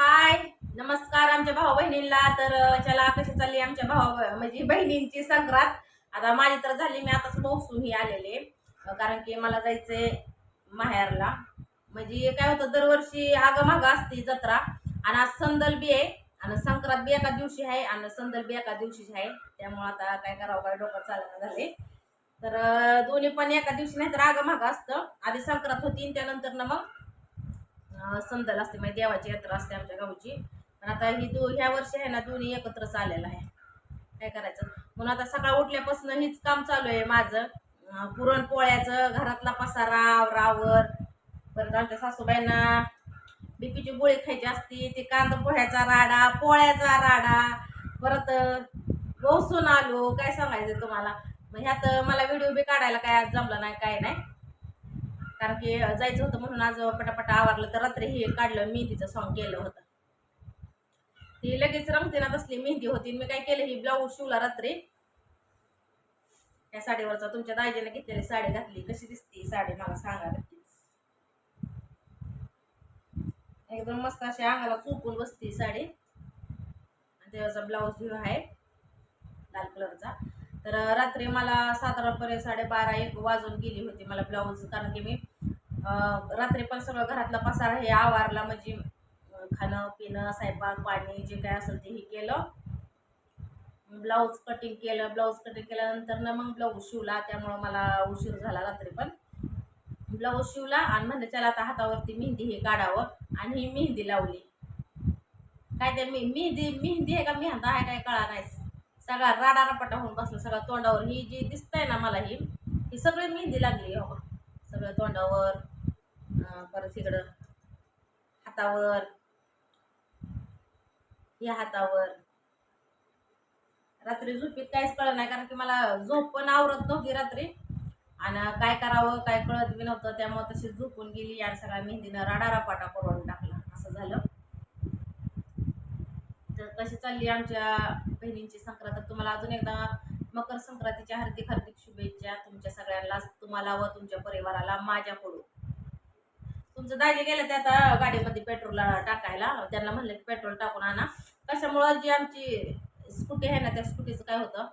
हाय नमस्कार आमच्या भाऊ बहिणींना. तर चला कशी चालली आमच्या भाऊ म्हणजे बहिणींची संक्रांत? आता माझी तर झाली मी आताच मोसून ही आलेले कारण की मला जायचंय माहेरला. म्हणजे काय होतं दरवर्षी आगमाग असते जत्रा. आणि आज संदल बी आहे आणि संक्रांत बी एका दिवशी आहे आणि संदल बी एका दिवशी आहे. त्यामुळं आता काय करावं काय डोकं चालणं झाले तर दोन्ही पण एका दिवशी नाही तर आगमाग असतं. आधी संक्रांत होती आणि त्यानंतर ना मग संदल असते म्हणजे देवाची यात्रा असते आमच्या गावची. पण आता ही दो ह्या वर्षी आहे ना दोन्ही एकत्रच आलेलं आहे. काय करायचं? म्हणून आता सकाळ उठल्यापासून हीच काम चालू आहे माझं. पुरणपोळ्याचं घरातला पसारा रावर परत आमच्या सासूबाईंना बीपीची गोळी खायची असती ते कांदा पोह्याचा राडा पोळ्याचा राडा. परत बसून आलो काय सांगायचं तुम्हाला? मग ह्यात मला व्हिडिओ बी काढायला काय आज जमलं नाही काय नाही. कारण की जायचं होतं म्हणून आज पटापटा आवरलं तर रात्री हे काढलं मेहंदीचं सॉन्ग केलं होतं. ती लगेच रंगते ना मेहंदी होती. मी काय केलं ही ब्लाऊज शिवला रात्री. त्या साडीवरचा तुमच्या दाजीने घेतलेली साडी घातली. कशी दिसती साडी मला सांगा नक्कीच एकदम मस्त अशी अंगाला चुकून बसती साडी. आणि त्याचा ब्लाऊज जो आहे लाल कलरचा. तर रात्री मला साधारणपणे साडेबारा एक वाजून गेली होती मला ब्लाऊज कारण की मी रात्री पण सगळं घरातला पसारा हे आवारला म्हणजे खाणं पिणं स्वयंपाक पाणी जे काय असेल ते हे केलं. ब्लाऊज कटिंग केलं ब्लाऊज कटिंग केल्यानंतर ना मग ब्लाऊज शिवला त्यामुळं मला उशीर झाला रात्री पण. ब्लाऊज शिवला आणि म्हणजे चला आता हातावरती मेहंदी हे काढावं. आणि ही मेहंदी लावली. काय ते मी मेहंदी मेहंदी आहे का? मेहंदा आहे काय कळा नाही. सगळा राडा होऊन बसला सगळा तोंडावर. ही जी दिसतंय ना मला ही ही सगळी मेहंदी लागली हो सगळं तोंडावर परत इकडं हातावर. या हातावर. रात्री झोपीत काहीच कळलं नाही कारण की मला झोप पण आवरत नव्हती रात्री. आणि काय करावं काय कळत बी नव्हतं. त्यामुळे तशी झोपून गेली आणि सगळ्या मेहंदीनं राडारापाटा करून टाकला. असं झालं. तर कशी चालली आमच्या बहिणींची संक्रांत? तुम्हाला अजून एकदा मकर संक्रांतीच्या हार्दिक हार्दिक शुभेच्छा तुमच्या सगळ्यांना तुम्हाला व तुमच्या परिवाराला माझ्याकडून. तुमचं दाजी गेलं ते आता गाडीमध्ये पेट्रोल टाकायला. त्यांना म्हणलं की पेट्रोल टाकून आणा. कशामुळं जी आमची स्कूटी आहे ना त्या स्कूटीचं काय होतं?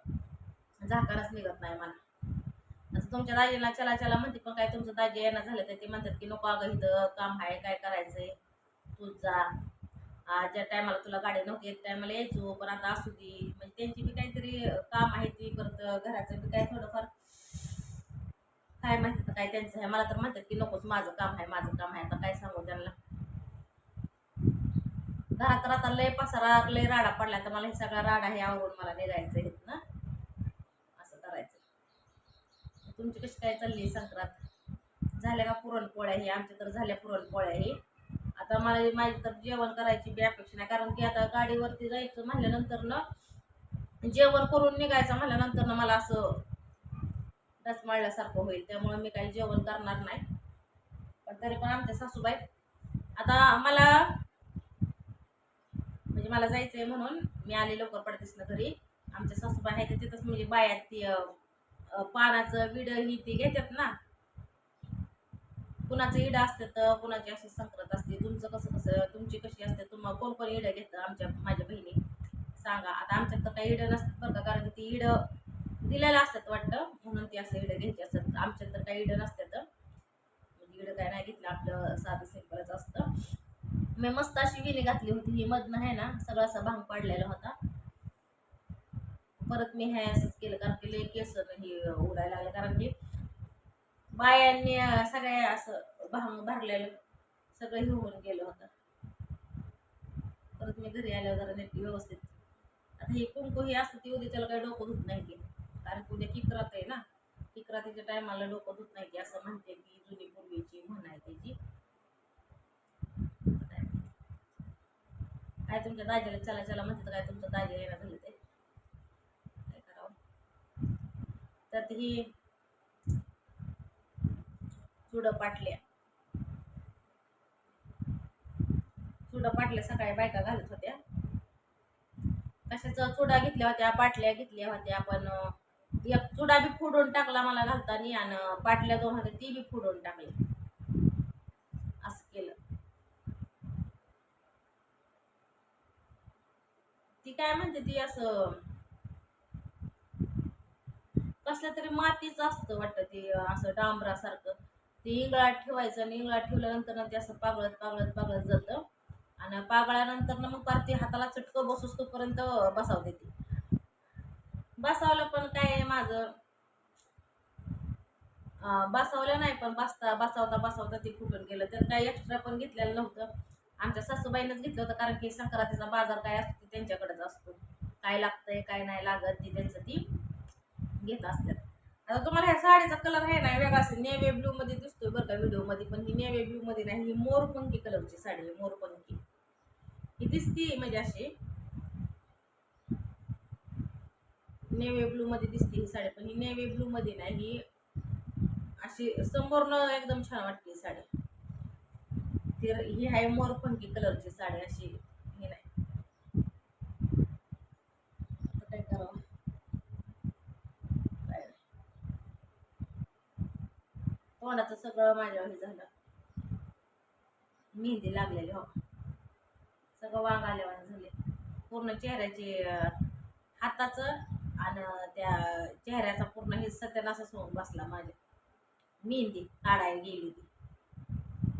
झाकणच निघत नाही मला. आता तुमच्या दाजीला चला चला म्हणते पण काय तुमचं दाजी येणं झालं तर ते म्हणतात की नको अगं इथं काम आहे काय करायचंय? तू जा. ज्या टायमाला तुला गाडी नव्हती त्या टायमाला यायचो पण आता असू दे. म्हणजे त्यांची बी काहीतरी काम आहे ती परत घराचं बी काय थोडंफार काय माहिती तर काय त्यांचं आहे. मला तर म्हणतात की नकोच माझं काम आहे माझं काम आहे. आता काय सांगू त्यांना? घरात तर आता लय पसारा लय राडा पडला तर मला हे सगळा राडा हे आवरून मला निघायचं आहे ना असं करायचं. तुमची कशी काय चालली संक्रांत? झाल्या का पुरणपोळ्या ही? आमच्या तर झाल्या पुरणपोळ्या ही. आता मला माझी तर जेवण करायची बी अपेक्षा नाही. कारण की आता गाडीवरती जायचं म्हणल्यानंतर ना जेवण करून निघायचं म्हणल्यानंतर ना मला असं डचमाळल्यासारखं होईल त्यामुळे मी काही जेवण करणार नाही. पण तरी पण आमच्या सासूबाई आता मला म्हणजे मला जायचं आहे म्हणून मी आले लवकर पडतेस ना घरी. आमच्या सासूबाई आहे तर तिथंच म्हणजे बायात ती पानाचं विड ही ती घेतात ना. कुणाचं इडं असतं तर कुणाची अशी संक्रत असते तुमचं कसं कसं तुमची कशी असते तुम्हाला कोण कोण इडं घेतं आमच्या माझ्या बहिणी? सांगा. आता आमच्यात तर काही इडं नसतात बरं का कारण की ती इडं दिलेलं असतात वाटतं. म्हणून ते असं इडं घ्यायचे असतात. आमच्या तर काही इडं नसतात म्हणजे इडं काय नाही घेतलं आपलं साधं सिंपलच असतं. मी मस्त अशी विणी घातली होती. ही मधनं आहे ना सगळं असा भांग पाडलेला होता. परत मी हे असंच केलं कारण की लय केस हे उडायला लागलं कारण की बायांनी सगळ्या सगळे असं भांग भरलेलं सगळं हे होऊन गेलं होतं. परत मी घरी आल्यावर जरा नीट व्यवस्थित. आता हे कुंकू ही असतं ती उद्या त्याला काही डोकं होत नाही की. कारण उद्या किकरात आहे ना. किकरातीच्या टायमाला डोकं धुत नाही की असं म्हणते की जुनी पूर्वीची म्हण आहे त्याची. काय तुमच्या दाजीला चला चला म्हणतात काय तुमचं दाजी येणार झालं ते. काय करावं? तर ही चुडं पाटल्या. चुडं पाटल्या सकाळी बायका घालत होत्या. कशाच चुडा घेतल्या होत्या? पाटल्या घेतल्या होत्या आपण एक चुडा बी फोडून टाकला मला घालताना आणि बाटल्या दोन होत्या ती बी फोडून टाकली. असं केलं. ती काय म्हणते ती असं कसल्या तरी मातीच असतं वाटतं ते असं डांबरासारखं. ते इंगळात ठेवायचं आणि इंगळात ठेवल्यानंतर ना ते असं पागळत पागळत पागळत जातं. आणि पागळ्यानंतर ना मग परत ते हाताला चटकं बसूस तोपर्यंत बसावते ती बसावलं पण काय आहे माझं? अं, बसावलं नाही पण बसता बसावता बसावता ते फुटून गेलं. तर काही एक्स्ट्रा पण घेतलेलं नव्हतं. आमच्या सासूबाईनंच घेतलं होतं कारण की संक्रांतीचा बाजार काय असतो ते त्यांच्याकडेच असतो. काय लागतंय काय नाही लागत ती त्यांचं ती घेत असतात. आता तुम्हाला ह्या साडीचा कलर आहे ना वेगळा असेल. नेव्ही ब्लू मध्ये दिसतोय बरं का व्हिडिओमध्ये पण ही नेव्हे ब्लू मध्ये नाही ही मोरपंखी कलरची साडी आहे मोरपंखी. ही दिसती म्हणजे अशी. नेव्ही ब्लू मध्ये दिसते ही साडी पण ही नेव्ही ब्लू मध्ये नाही ही अशी समोरनं एकदम छान वाटते ही साडी. ती ही आहे मोरपंखी कलरची साडी अशी हे नाही. काय करावं? तोंडाचं सगळं माझ्यावर हे झालं. मेहंदी लागलेली हो. सगळं वांग आल्यावर झाले. पूर्ण चेहऱ्याचे हाताचं आणि त्या चेहऱ्याचा पूर्ण हे सत्यानाशच होऊन बसला माझ्या. मेहंदी काढायला गेली ती.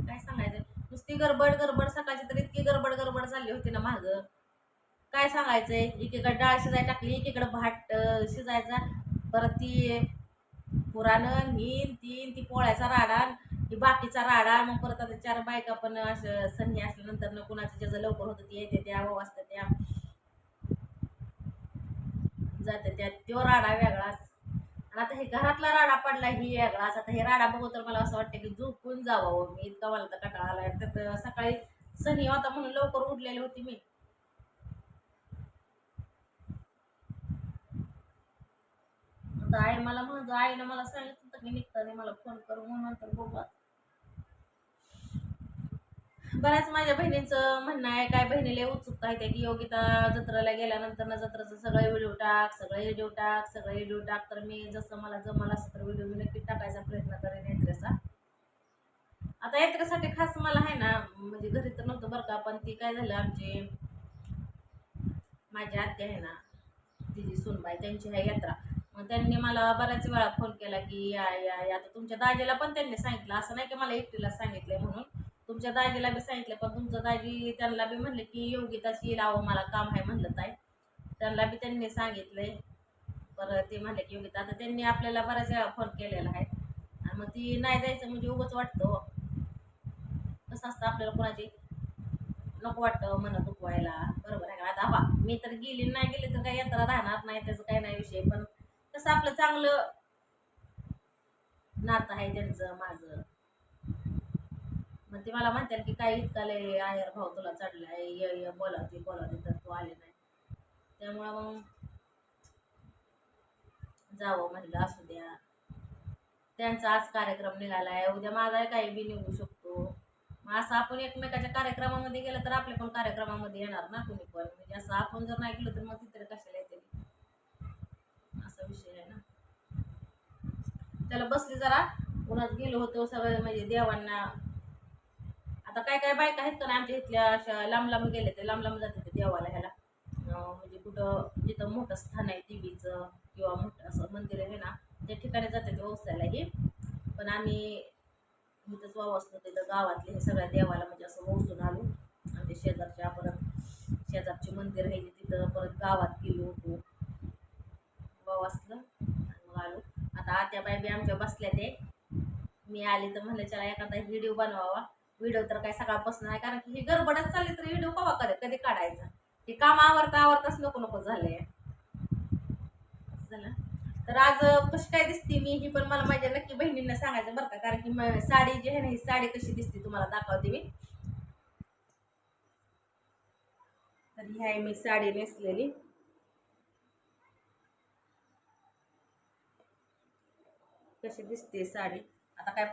काय सांगायचं? नुसती गडबड गडबड. सकाळची तर इतकी गडबड गडबड झाली होती ना माग. काय सांगायचंय? एकीकडे डाळ शिजायला टाकली एकीकडे भात शिजायचा. परत ती पुराणं हीन तीन ती पोळ्याचा राडा ती बाकीचा राडा. मग परत आता चार बायका पण असं संधी असल्यानंतर कुणाचं ज्याचं लवकर होतं ते येते त्या वाजता त्या. जाते त्या तो राडा वेगळाच आणि आता हे घरातला राडा पडला ही वेगळाच आता हे राडा बघू तर मला असं वाटतं की झोपून जावं हो मी. इतका मला तर कटाळा आला तर सकाळी सनी होता म्हणून लवकर उठलेली होती मी. आता आई मला म्हणतो आईनं मला सांगितलं की निघताना मला फोन करू म्हणून तर बघू बऱ्याच माझ्या बहिणींचं म्हणणं आहे काय बहिणीला उत्सुकता आहे की योगिता जत्रेला गेल्यानंतर ना जत्रेचं सगळे व्हिडिओ टाक सगळे व्हिडिओ टाक सगळे व्हिडिओ टाक. तर मी जसं मला जमलं असं तर व्हिडिओ मी नक्की टाकायचा प्रयत्न करेन यात्रेचा. आता यात्रेसाठी खास मला आहे ना म्हणजे घरी तर नव्हतं बरं का पण ती काय झालं आमची माझी आत्या आहे ना तिची सुनबाई त्यांची आहे यात्रा. मग त्यांनी मला बऱ्याच वेळा फोन केला की या या या. आता तुमच्या दाजीला पण त्यांनी सांगितलं असं नाही की मला एकटीला सांगितलं म्हणून. तुमच्या दाजीला बी सांगितलं पण तुमचं दाजी त्यांना बी म्हणले की योगिताशी लावं मला काम आहे म्हणलं ताई. त्यांना बी त्यांनी सांगितलंय. परत ते म्हणले की योगिता आता त्यांनी आपल्याला बऱ्याच वेळा फोन केलेला आहे. आणि मग ती नाही जायचं म्हणजे उगच वाटतं हो. कसं असतं आपल्याला कोणाची? नको वाटतं हो मनात दुखवायला. बरोबर आहे का? आता बा मी तर गेली नाही गेली तर काही यात्रा राहणार नाही त्याचं काही नाही विषय. पण कसं आपलं चांगलं नातं आहे त्यांचं माझं. ते मला म्हणतात की काय इतका लय आयर भाऊ तुला चढलाय? ये ये बोलावते बोलावते तर तू आले नाही. त्यामुळं मग जावं म्हणलं असू द्या. त्यांचा आज कार्यक्रम निघालाय. उद्या माझा काही बी निघू शकतो. मग असं आपण एकमेकाच्या कार्यक्रमामध्ये गेलं तर आपल्या पण कार्यक्रमामध्ये येणार ना कुणी पण. म्हणजे असं आपण जर नाही गेलो तर मग तिथे कशाला येते असा विषय आहे ना. त्याला बसली जरा. उन्हात गेलो होतो सगळं म्हणजे देवांना आता काय काय बायका आहेत का आमच्या इथल्या अशा लांब लांब गेले ते लांब लांब जाते ते देवाला ह्याला. म्हणजे कुठं जिथं मोठं स्थान आहे देवीचं किंवा मोठं असं मंदिर आहे ना त्या ठिकाणी जाते ते व्यवसायालाही पण आम्ही इथंच वावसलो तिथं गावातले हे सगळ्या देवाला म्हणजे असं वसून आलो. आणि ते शेजारच्या परत शेजारचे मंदिर आहे तिथं परत गावात गेलो होतो. वावसलं आणि मग आलो. आता आत्या बायबी आमच्या बसल्या ते. मी आले तर म्हणलं चला एखादा व्हिडिओ बनवावा. व्हिडिओ तर काय सकाळपासून आहे कारण की हे गडबडच चालली तर व्हिडिओ कवा कधी कधी काढायचा. हे काम आवरता आवरताच नको नको झालंय. झालं? तर आज कशी काय दिसते मी ही पण मला माझ्या नक्की बहिणींना सांगायचं बरं का कारण की साडी जी आहे ना ही साडी कशी दिसते तुम्हाला दाखवते मी. तर ही आहे मी साडी नेसलेली. कशी दिसते साडी? आता काय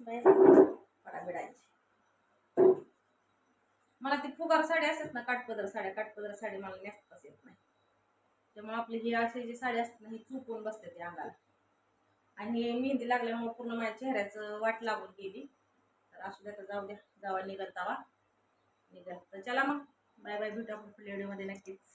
पडा बिडायची मला ती फुगार साडी असतात ना काटपदर साड्या काटपदर साडी मला नेसताच येत नाही. त्यामुळे आपली ही अशी जी साडी असते ना ही चुकून बसते ती अंगाला. आणि मेहंदी लागल्यामुळे पूर्ण माझ्या चेहऱ्याचं वाट लागून गेली. तर असू द्या तर जाऊ द्या. जावा निघतावा निघत तर चला मग. बाय बाय भेटू आपण व्हिडिओमध्ये नक्कीच.